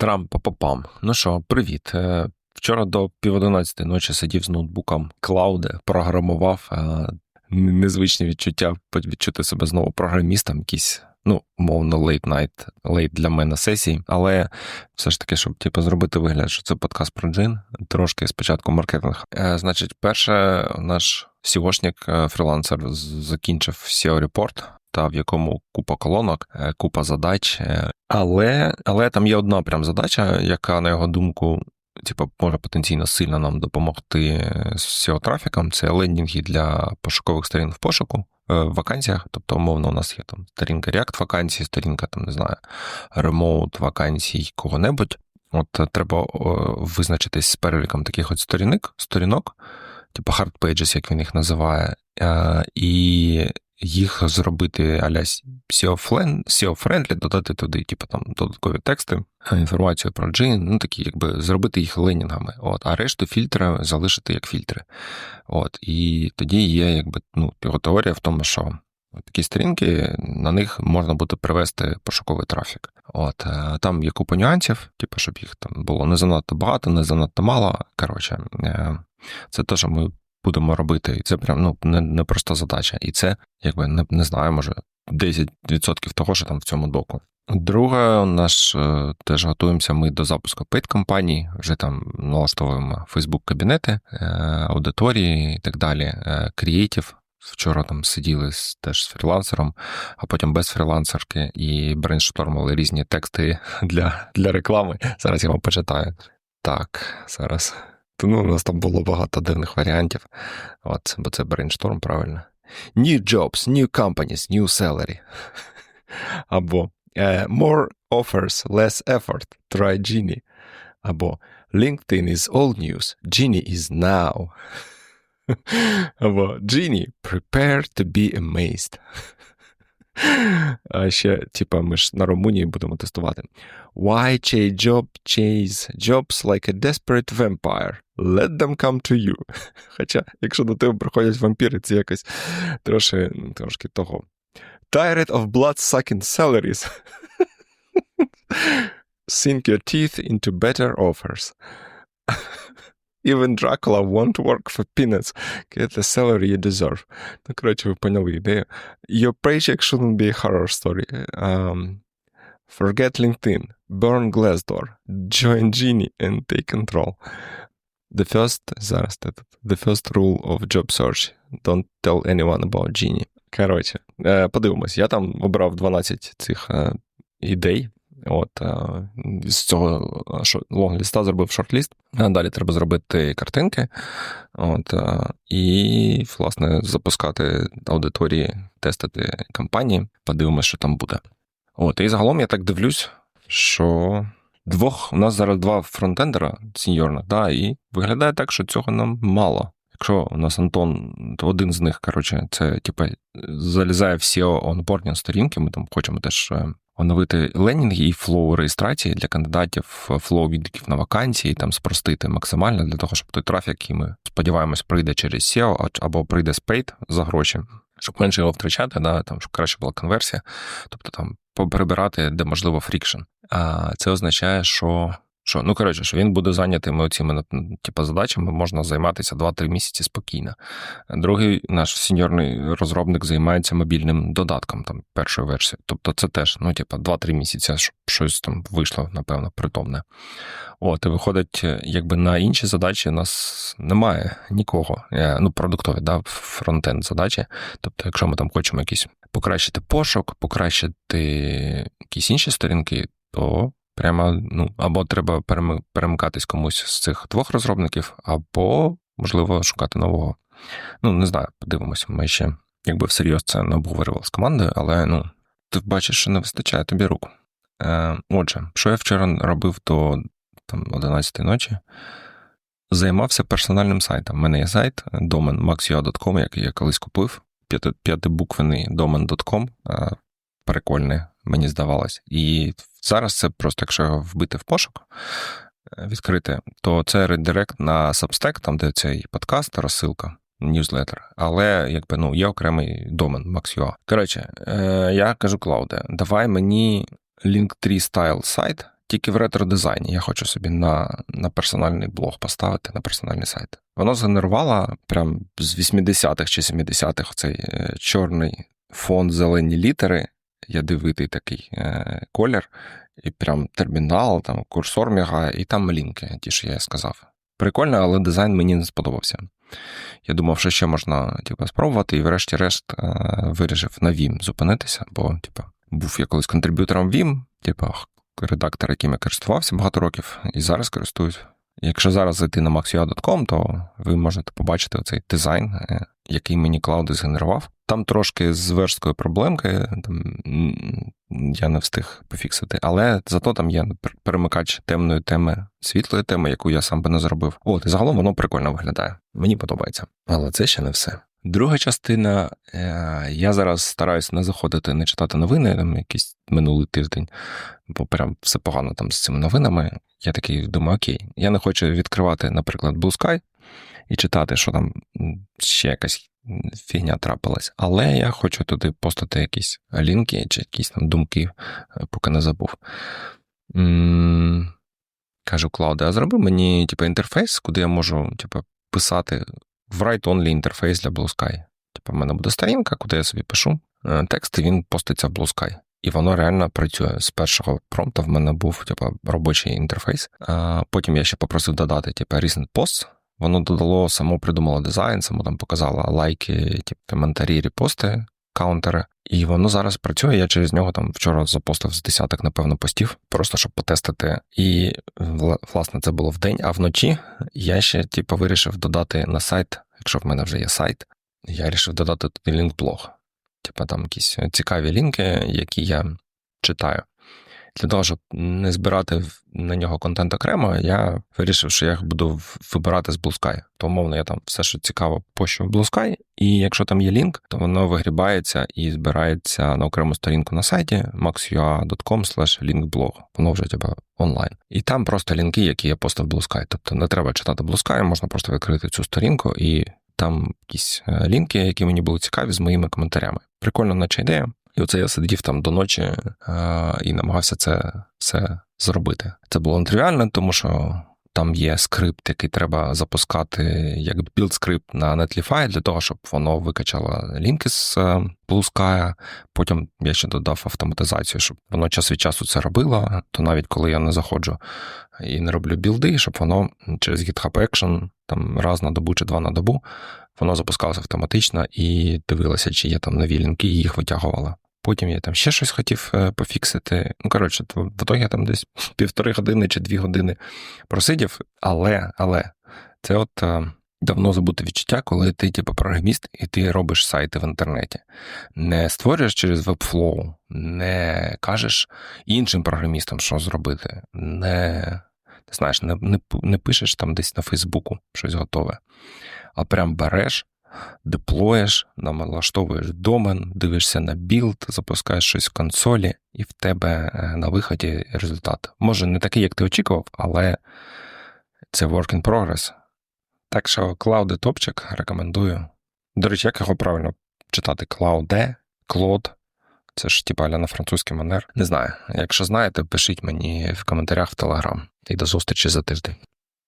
Трамп папам. Ну що, привіт. Е, Вчора до пів одинадцятої ночі сидів з ноутбуком Клауде, програмував незвичні відчуття відчути себе знову програмістом, якісь. Ну, late night, late для мене сесії, але все ж таки, щоб типу, зробити вигляд, що це подкаст про джин, трошки спочатку маркетинг. Е, Значить, перше, наш SEOшник, е, фрілансер, закінчив SEO репорт та в якому купа колонок, е, купа задач. е, Але але там є одна прям задача, яка, на його думку, типу, може потенційно сильно нам допомогти з SEO трафіком. Це лендінги для пошукових сторін в пошуку. В вакансіях, тобто, умовно, у нас є там сторінка React вакансії, сторінка там, не знаю, ремоут вакансій кого-небудь. От треба визначитись з переліком таких от сторінок, сторінок, типу hard pages, як він їх називає, е, і їх зробити аля SEO-friendly, додати туди, типу там додаткові тексти, інформацію про джин, ну такі, якби зробити їх ленінгами. От, а решту фільтри залишити як фільтри. От, і тоді є якби ну, теорія в тому, що такі сторінки, на них можна буде привести пошуковий трафік. От е, там є купа нюансів, типу, щоб їх там було не занадто багато, не занадто мало. Коротше, е, це те, що ми будемо робити. І це прям ну не, не проста задача. І це, якби не, не знаю, може 10% того, що там в цьому доку. Друге, наш е, теж готуємося ми до запуску пейт кампаній, вже там налаштовуємо Фейсбук-кабінети, е, аудиторії і так далі, креатив. Вчора там сиділи теж з фрілансером, а потім без фрілансерки і брейнштормили різні тексти для для реклами. Зараз я вам почитаю. Так, зараз. Ну, у нас там було багато дивних варіантів. От, бо це брейншторм, правильно. New jobs, new companies, new salary. Або uh, more offers, less effort. Try Genie. Або LinkedIn is old news. Genie is now. Або Genie, prepare to be amazed. А ще, типа, ми ж на Румунії будемо тестувати. Why chase job chase jobs like a desperate vampire? Let them come to you. Хоча, якщо до тебе приходять вампіри, це якось трошки, трошки того. Tired of blood-sucking salaries. Sink your teeth into better offers. Even Dracula won't work for peanuts. Get the salary you deserve. Ну, коротше, ви поняли ідею. Your paycheck shouldn't be a horror story. Um, forget LinkedIn. Burn Glassdoor. Join Genie and take control. The first, зараз этот, the first rule of job search. Don't tell anyone about Genie. Коротше, подивимось, я там обрав 12 цих ідей. От з цього лонгліста зробив шортліст. Далі треба зробити картинки. От, І, власне, запускати аудиторії, тестити кампанії, подивимося, що там буде. От, І загалом я так дивлюсь, що двох у нас зараз два фронтендера сеньорних, да, і виглядає так, що цього нам мало. Якщо у нас Антон, то один з них, коротше, це типу, залізає в SEO онбордінг сторінки, ми там хочемо теж оновити ленінги і флоу реєстрації для кандидатів, флоу відгуків на вакансії, там спростити максимально для того, щоб той трафік, який ми сподіваємось, прийде через SEO або прийде з Paid за гроші, щоб менше його втрачати, да, там, щоб краще була конверсія, тобто там прибирати, де можливо фрікшн. А це означає, що. Що, ну коротше, що він буде зайнятими цими типу, задачами, можна займатися 2-3 місяці спокійно. Другий наш сеньорний розробник займається мобільним додатком там першої версії. Тобто це теж, ну, типу, 2-3 місяці, щоб щось там вийшло, напевно, притомне. От, і виходить, якби на інші задачі у нас немає нікого. Ну, продуктові, да, фронтенд задачі. Тобто, якщо ми там хочемо якісь покращити пошук, покращити якісь інші сторінки, то. Прямо, ну, або треба перемикатись комусь з цих двох розробників, або, можливо, шукати нового. Ну, не знаю, подивимося. Ми ще, якби всерйоз це не обговорювали з командою, але ну, ти бачиш, що не вистачає тобі рук. Е, Отже, що я вчора робив до там, 11 ночі, займався персональним сайтом. У мене є сайт домен maxua.com, який я колись купив, п'ятибуквений домен.com. Прикольний, мені здавалось. І зараз це просто, якщо його вбити в пошук, відкрити, то це редирект на Substack, там де цей подкаст, розсилка, ньюзлетер. Але якби ну є окремий домен Max.ua. Коротше, я кажу Клауде, давай мені Linktree Style сайт, тільки в ретро-дизайні. Я хочу собі на, на персональний блог поставити, на персональний сайт. Воно згенерувало прям з 80-х чи 70-х цей е, чорний фон, зелені літери, ядовитий такий е, колір, і прям термінал, там курсор мігає, і там малінки, ті, що я сказав. Прикольно, але дизайн мені не сподобався. Я думав, що ще можна типу, спробувати, і врешті-решт е, вирішив на Vim зупинитися, бо типу, був я колись контриб'ютором Vim, типу, редактор, яким я користувався багато років, і зараз користуюсь. Якщо зараз зайти на maxua.com, то ви можете побачити оцей дизайн, е, який мені Клауди згенерував. Там трошки з версткою проблемки, там я не встиг пофіксити, але зато там є перемикач темної теми, світлої теми, яку я сам би не зробив. От, і загалом воно прикольно виглядає. Мені подобається. Але це ще не все. Друга частина, е, я зараз стараюся не заходити, не читати новини, там якийсь минулий тиждень, бо прям все погано там з цими новинами. Я такий думаю, окей, я не хочу відкривати, наприклад, Blue Sky і читати, що там ще якась фігня трапилась. Але я хочу туди постати якісь лінки чи якісь там думки, е, поки не забув. Кажу, Клауде, а зроби мені типу, інтерфейс, куди я можу типу, писати в write-only інтерфейс для Blue Sky. Типу, в мене буде сторінка, куди я собі пишу е, текст, і він поститься в Blue Sky. І воно реально працює. З першого промпта в мене був типу, робочий інтерфейс. А потім я ще попросив додати типу, recent posts. Воно додало, само придумало дизайн, само там показало лайки, типу, коментарі, репости, каунтери. І воно зараз працює. Я через нього там вчора запостив з десяток, напевно, постів, просто щоб потестити. І власне це було в день. а вночі я ще типу, вирішив додати на сайт, якщо в мене вже є сайт, я вирішив додати туди лінк-блог. Типа там якісь цікаві лінки, які я читаю. Для того, щоб не збирати на нього контент окремо, я вирішив, що я їх буду вибирати з Sky. То, умовно, я там все, що цікаво, пощу в Sky, і якщо там є лінк, то воно вигрібається і збирається на окрему сторінку на сайті maxua.com linkblog. Воно вже типа онлайн. І там просто лінки, які я постав в Sky. Тобто не треба читати Sky, можна просто відкрити цю сторінку і там якісь е, лінки, які мені були цікаві з моїми коментарями. Прикольно, наче ідея. І оце я сидів там до ночі е, і намагався це все зробити. Це було нетривіально, тому що там є скрипт, який треба запускати як білд скрипт на Netlify для того, щоб воно викачало лінки з е, Blue Sky. Потім я ще додав автоматизацію, щоб воно час від часу це робило. То навіть коли я не заходжу і не роблю білди, щоб воно через GitHub Action там раз на добу чи два на добу воно запускалося автоматично і дивилося, чи є там нові лінки, і їх витягувало. Потім я там ще щось хотів е, пофіксити. Ну, коротше, в итогі я там десь півтори години чи дві години просидів, але, але це от е, давно забуте відчуття, коли ти, типу, програміст, і ти робиш сайти в інтернеті. Не створюєш через Webflow, не кажеш іншим програмістам, що зробити, не, ти знаєш, не, не, не пишеш там десь на Фейсбуку щось готове, а прям береш деплоїш, налаштовуєш домен, дивишся на білд, запускаєш щось в консолі, і в тебе е, на виході результат. Може, не такий, як ти очікував, але це work in progress. Так що Cloud топчик рекомендую. До речі, як його правильно читати? Cloud, Claude. Це ж типа на французький манер. Не знаю. Якщо знаєте, пишіть мені в коментарях в Телеграм. І до зустрічі за тиждень.